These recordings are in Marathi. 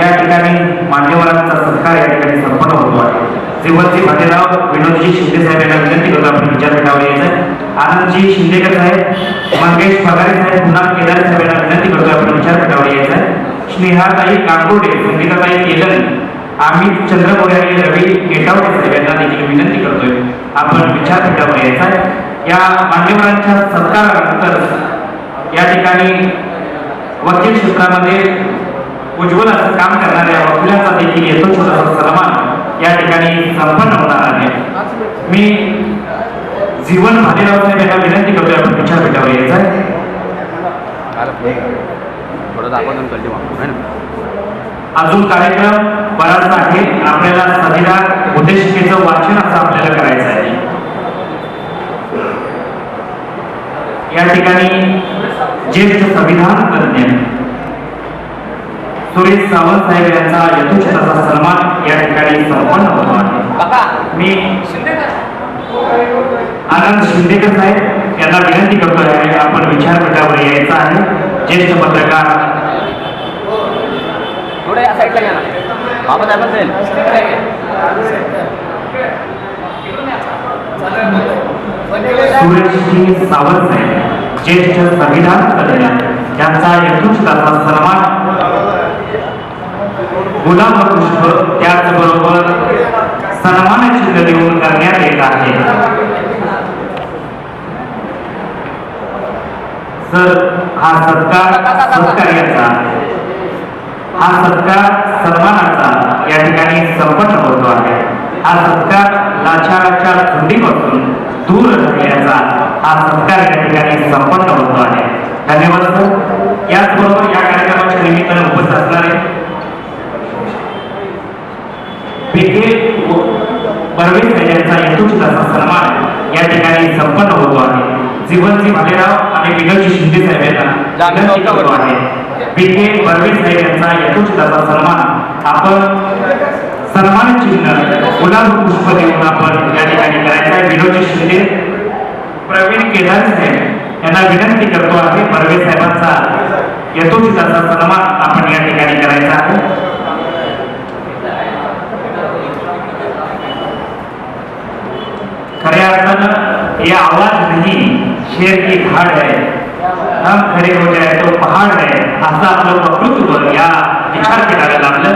या ठिकाणी मान्यवरांचा सत्कार या ठिकाणी संपन्न होतो आहे. श्रीवंती भालेराव विनोदजी शिंदे साहेब यांना विनंती करतो आपण विचारपीठावर यायचं आनंदजी शिंदेकर साहेब मंगेश पगारे साहेब पुन्हा केदार साहेब यांना विनंती करतो आपण विचारपीठावर यायचं स्नेहाताई काकोडे संगीताताई केलन अमित चंद्रपुरे आणि रवी केटावडे साहेब यांना देखील विनंती करतोय. आपण विचारपीठावर यायचं आहे. या मान्यवरांच्या सत्कारानंतर या ठिकाणी वकील क्षेत्रामध्ये उज्ज्वल असं काम करणाऱ्या वकिलांचा देखील येतो छोटासा सन्मान या ठिकाणी संपन्न होणार आहे. मी जीवन भालेराव साहेब यांना विनंती करतोय आपण यायचं मग है ना? अजून कार्यक्रम बराचसा आहे. आपल्याला संविधान उद्देशिकेचं वाचन असं आपल्याला करायचं आहे. या ठिकाणी ज्येष्ठ संविधान तज्ञ सुरेश सावंत साहेब यांचा यथोचित असा सन्मान या ठिकाणी संपन्न होतो. आहे मी आनंद शिंदेकर साहेब यांना विनंती करतो आहे आपण विचारपीठावर यायचं आहे. ज्येष्ठ पत्रकार. थोडं या साईडला घ्या ना बाबा जायला जाईल सुरेशजी सावंत साहेब ज्येष्ठ संविधान तज्ञ यांचा यथोचित असा सन्मान गुलाब पुष्प त्याचबरोबर सन्मान चिन्ह देऊन करण्यात येत आहे. सर हा सत्कार सत्कार्याचा हा सत्कार सन्मानाचा या ठिकाणी संपन्न होतो आहे. हा सत्कार लाचाराच्या थंडीपासून दूर राहण्याचा हा सत्कार या ठिकाणी संपन्न होतो आहे. संपन्न होतो आहे. जीवनजी भालेराव आणि शिंदे साहेब यांना आहे. बर्वे साहेब यांचा यथोचित असा सन्मान आपण सन्मान चिन्ह गुलाब पुष्प देऊन आपण या ठिकाणी करायचं आहे. शिंदे प्रवीण केदार साहेब यांना विनंती करतो आहे. बर्वे साहेबांचा यथोचित असा सन्मान आपण या ठिकाणी करायचा आहे. खऱ्या अर्थानं ये आवाज नहीं शेर की धाड है। हम खरे हो जाए तो पहाड है। असं आपलं वक्तृत्व या विचार केला लागलं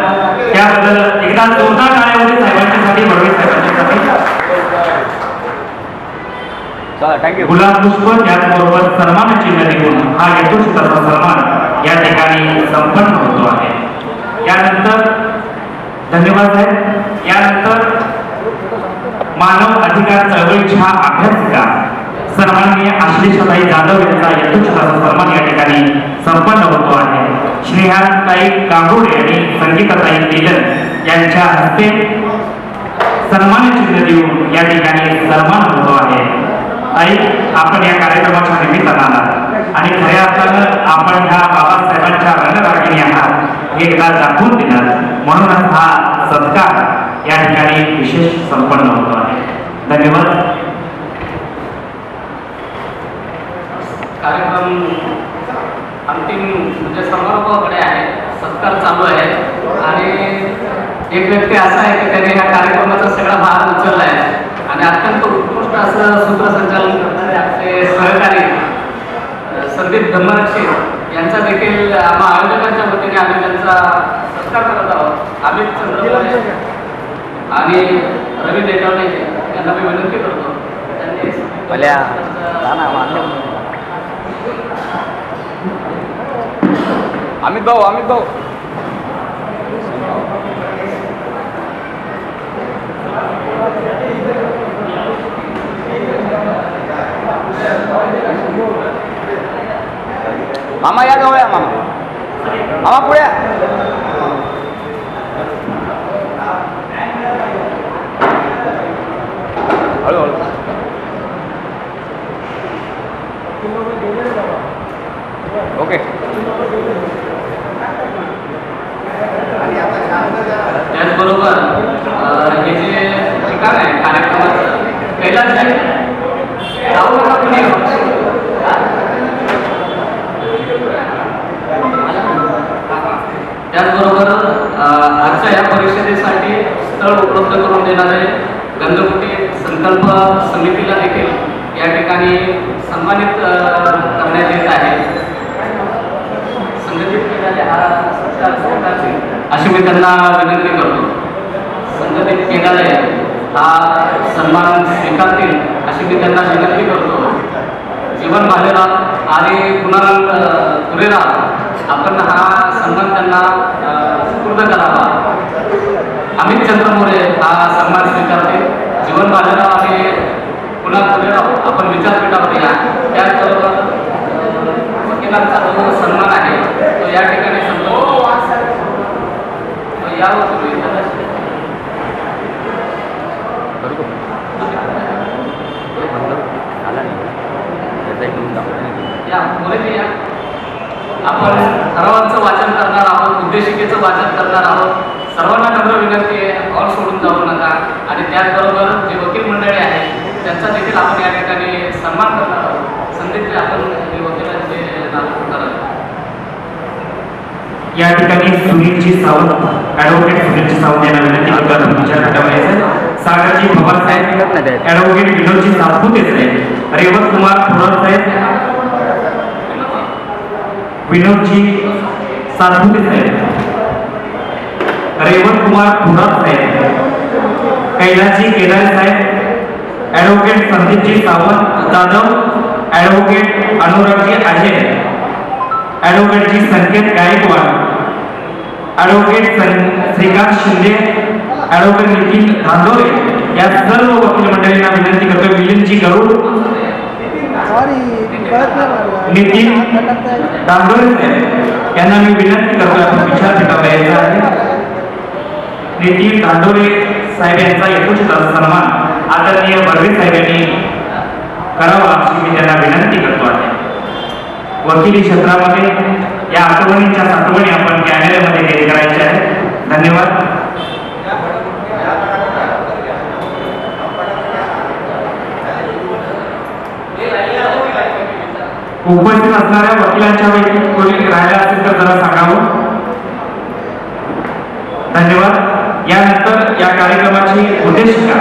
त्याबद्दल एकदा जोरदार टाळ्यामध्ये साहेबांच्यासाठी बडवे साहेबांच्यासाठी गुलाब पुष्प त्याचबरोबर सन्मान चिन्ह देऊन हा यथोचित असा सन्मान या ठिकाणी संपन्न होतो आहे यानंतर धन्यवाद साहेब। यानंतर मानव अधिकार चळवळीच्या अभ्यासिका सन्माननीय आश्लेषताई जाधव यांचा यथोचिताचा सन्मान या ठिकाणी संपन्न होतो आहे. श्रेहाताई कांगोडे आणि संगीताताई तेलन यांच्या हस्ते सन्मान चिन्ह देऊन या ठिकाणी सन्मान होतो आहे. आई आपण या कार्यक्रमाच्या निमित्तानं आला आणि खऱ्या अर्थानं आपण ह्या बाबासाहेबांच्या रणरागिणी आहात. हे एकदा दाखवून दिला म्हणूनच हा सत्कार या ठिकाणी विशेष संपन्न होतो आहे. धन्यवाद. कार्यक्रम अंतिम म्हणजे समारोपाकडे आहे. सत्कार चालू आहे. आणि एक व्यक्ती असा आहे की त्याने या कार्यक्रमाचा सगळा भाग उचलला आहे. आणि अत्यंत उत्कृष्ट असं सूत्रसंचालन करणारे आपले सहकारी संदीप धम्मरक्षी यांचा देखील आम्हा आयोजकांच्या वतीने आम्ही त्यांचा सत्कार करत आहोत. अमित चंद्र आणि रवी देटावणे यांना मी विनंती करतो त्यांनी भल्या जा ना मान्य अमित भाऊ अमित भाऊ। मामा या जवळ या मामा? मामा पुढे या. हळूहळू ओके त्याचबरोबर अ, हे जे ठिकाण आहे कार्यक्रमाचं कैलास आहे जाऊ नका कुणी. त्याचबरोबर आजच्या या परिषदेसाठी स्थळ उपलब्ध करून देणारे गंधकुटी संकल्प समितीला देखील या ठिकाणी सन्मानित करण्यात येत आहे. संघटित केलेले हा अशी मी त्यांना विनंती करतो. संघटित केलेले हा सन्मान स्वीकारतील अशी मी त्यांना विनंती करतो. जीवन भालेराव आणि कुणाल अ, तुरेराव आपण हा सन्मान त्यांना सुपूर्द करावा. अमित चंद्र मोरे हा सन्मान स्वीकारतील. जीवन भालेराव आणि कुणाल तुरेराव आपण विचारपीठावर या. त्याचबरोबर वकिलांचा जो सन्मान आहे तो या ठिकाणी संपतो. तो दाखवतो या मुले या. आपण सर्वांचं वाचन करणार आहोत उद्देशिकेचं वाचन करणार आहोत. सर्वांना नम्र विनंती आहे हॉल सोडून जाऊ नका. आणि त्याचबरोबर जे वकील मंडळी आहे त्यांचा देखील आपण या ठिकाणी सन्मान करणार आहोत. संदीप आपण वकिलांचे नाव करा या ठिकाणी सुनीलजी सावंत ऍडव्होकेट सुनीलजी सावंत यांना विनंती करतात आपण विचारपीठावर सागरजी पवार साहेब ऍडव्होकेट विनोदजी सातपुते साहेब रेवत कुमार थोरात साहेब विनोदजी सातपुते साहेब रेवत कुमार थोरात साहेब कैलासजी केदार साहेब ॲडव्होकेट संदीपजी सावंत जाधव ॲडव्होकेट अनुरागजी अजय ॲडव्होकेटजी संकेत गायकवाड ॲडव्होकेट सं श्रीकांत शिंदे ॲडव्होकेट नितीन धांदोरे या सर्व वकील मंडळींना विनंती करतो मिलिंदजी गरुड. नितीन हात साहेब यांना मी विनंती करतो आपण विचारपीठावर यायचा आहे. नितीन धांडोरे साहेब यांचा यथोचित सन्मान आदरणीय बर्वे साहेब यांनी करावा अशी मी त्यांना विनंती करतो आहे. वकिली क्षेत्रामध्ये या आठवणींच्या साठवणी आपण कॅमेऱ्यामध्ये केली करायच्या आहेत धन्यवाद. उपस्थित असणाऱ्या वकिलांच्या पैकी कोणी राहिला असेल तर जरा सांगावं. धन्यवाद. यानंतर या कार्यक्रमाची उद्देशिका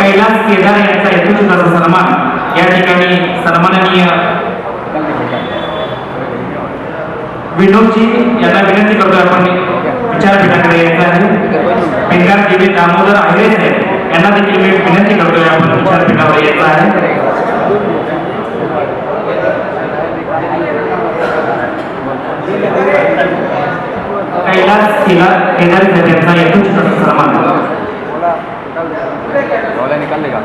कैलास केदार यांचा यथोचित असा सन्मान. या ठिकाणी सन्माननीय विनोदजी यांना विनंती करतोय आपण. विचारपीठाकडे यायचं आहे. भिंगार देवी दामोदर आहे साहेब यांना देखील मी विनंती करतोय आपण विचारपीठावर यायचं आहे. कैलास केदार केदार साहेब यांचा यथोचित असा सन्मान डॉला निकालले का?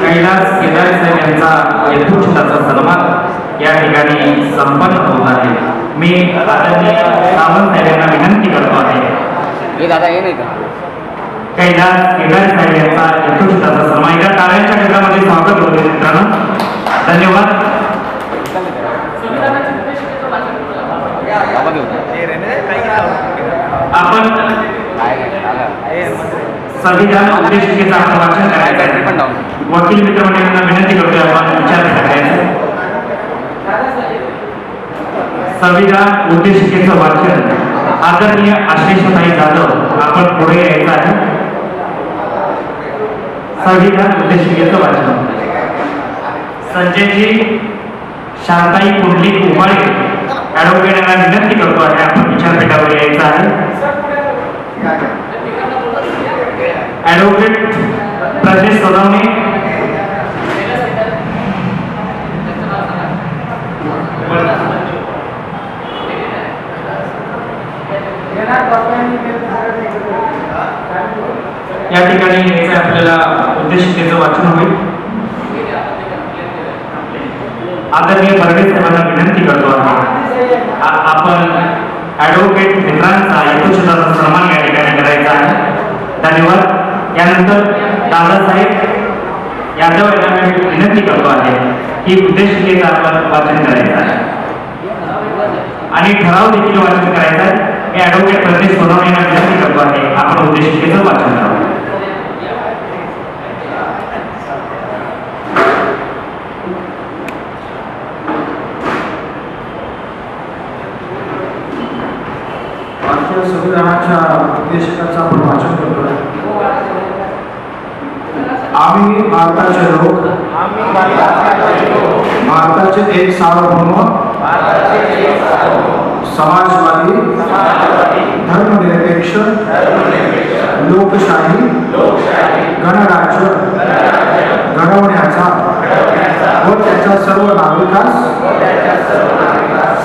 कैलास केदार साहेब यांचा यथोचित असा सन्मान या ठिकाणी संपन्न होत आहे. मी आदरणीय सावंत साहेब यांना विनंती करतो आहे. हे दादा हे नाही का कैलास केदार साहेब यांचा असा सन्मान. या टाळ्यांच्या गटामध्ये स्वागत होते मित्रांनो. धन्यवाद. आपण संविधान उद्देशिकेचं आपण वाचन करायचं वकील मित्रमंडळींना विनंती करतोय आपण विचारपीठाकडे संविधान उद्देशिकेचं वाचन आदरणीय आश्लेषताई जाधव आपण पुढे यायचं आहे. संविधान उद्देशिकेचं वाचन. संजयजी शांताई कुंडलिक उमाळे ॲडव्होकेट यांना विनंती करतो आहे आपण विचारपीठावर यायचं आहे. ॲडव्होकेट प्रदेश सोनवणे. या ठिकाणी यायचं आपल्याला उद्देशिकेचं वाचन होईल. आदरणीय बर्वे साहेबांना विनंती करतो आहे आपण ॲडव्होकेट मित्रांचा यथोचिताचा सन्मान या ठिकाणी करायचा आहे. धन्यवाद. यानंतर दादासाहेब यादव यांना मी विनंती करतो आहे की उद्देशिकेचं आपण वाचन करायचं आहे. आणि ठराव देखील वाचन करायचा आहे. मी ॲडव्होकेट प्रदेश सोनवणे यांना विनंती करतो आहे. आपण उद्देशिकेचं वाचन करावं. संविधानाच्या उद्देशिकाचं आपण वाचन करतोय आम्ही भारताचे लोक. भारताचे एक सार्वभौम समाजवादी धर्मनिरपेक्ष लोकशाही गणराज्य घडवण्याचा व त्याच्या सर्व नागरिकांस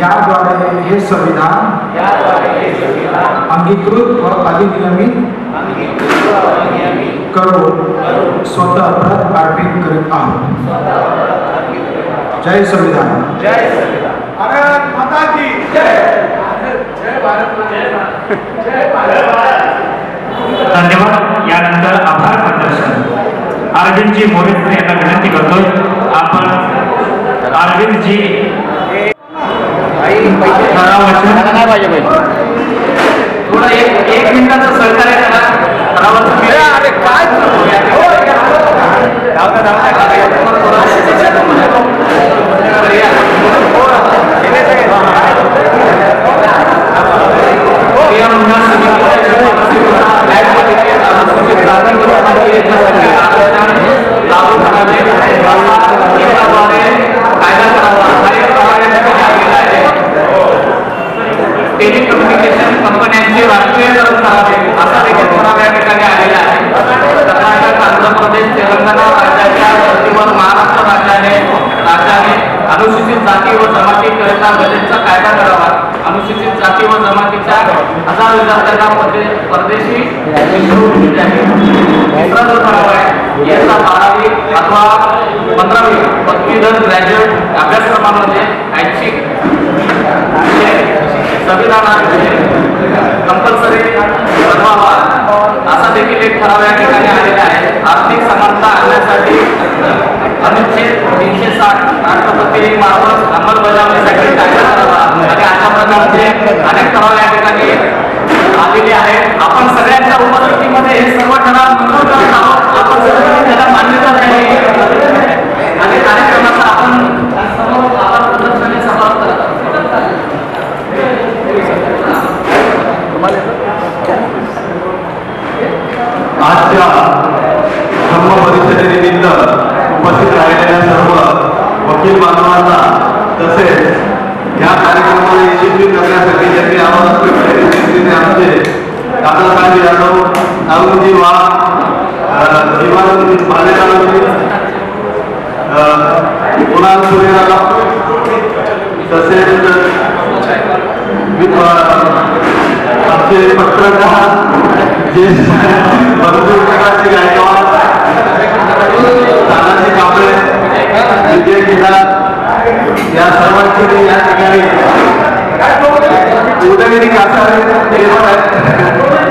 याद्वारे हे संविधान अंगीकृत व अधिनियमित करून स्वतः प्रत अर्पित करीत आहोत। जय संविधान। जय भारत माता की। धन्यवाद। यानंतर आभार प्रदर्शन। अरविंदजी मोरेसर यांना विनंती करतोय, आपण अरविंद जी थोडा एक एक अरे काय पदवीधर ग्रॅज्युएट अभ्यासक्रमामध्ये ऐच्छिक. संविधानाचे कंपल्सरी बनवावा असा देखील एक ठराव या ठिकाणी आलेला आहे. आर्थिक समानता आणण्यासाठी अनुच्छेद तीनशे साठ राष्ट्रपती मार्फत अंमलबजावणीसाठी कायदा करावा. आणि अशा प्रकारचे अनेक ठराव या ठिकाणी आलेले आहेत. आपण सगळ्यांच्या उपस्थितीमध्ये हे सर्व ठराव मंजूर करत आहोत. आपण सर्वांनी त्याला मान्यता द्यावी. कुणाल सुरेराव तसेच वि- आमचे पत्रकार जे भरपूर गायकवाड तानाजी कांबळे विजय केदार या सर्वांची मी या ठिकाणी उदयगिरी कासारे हे पण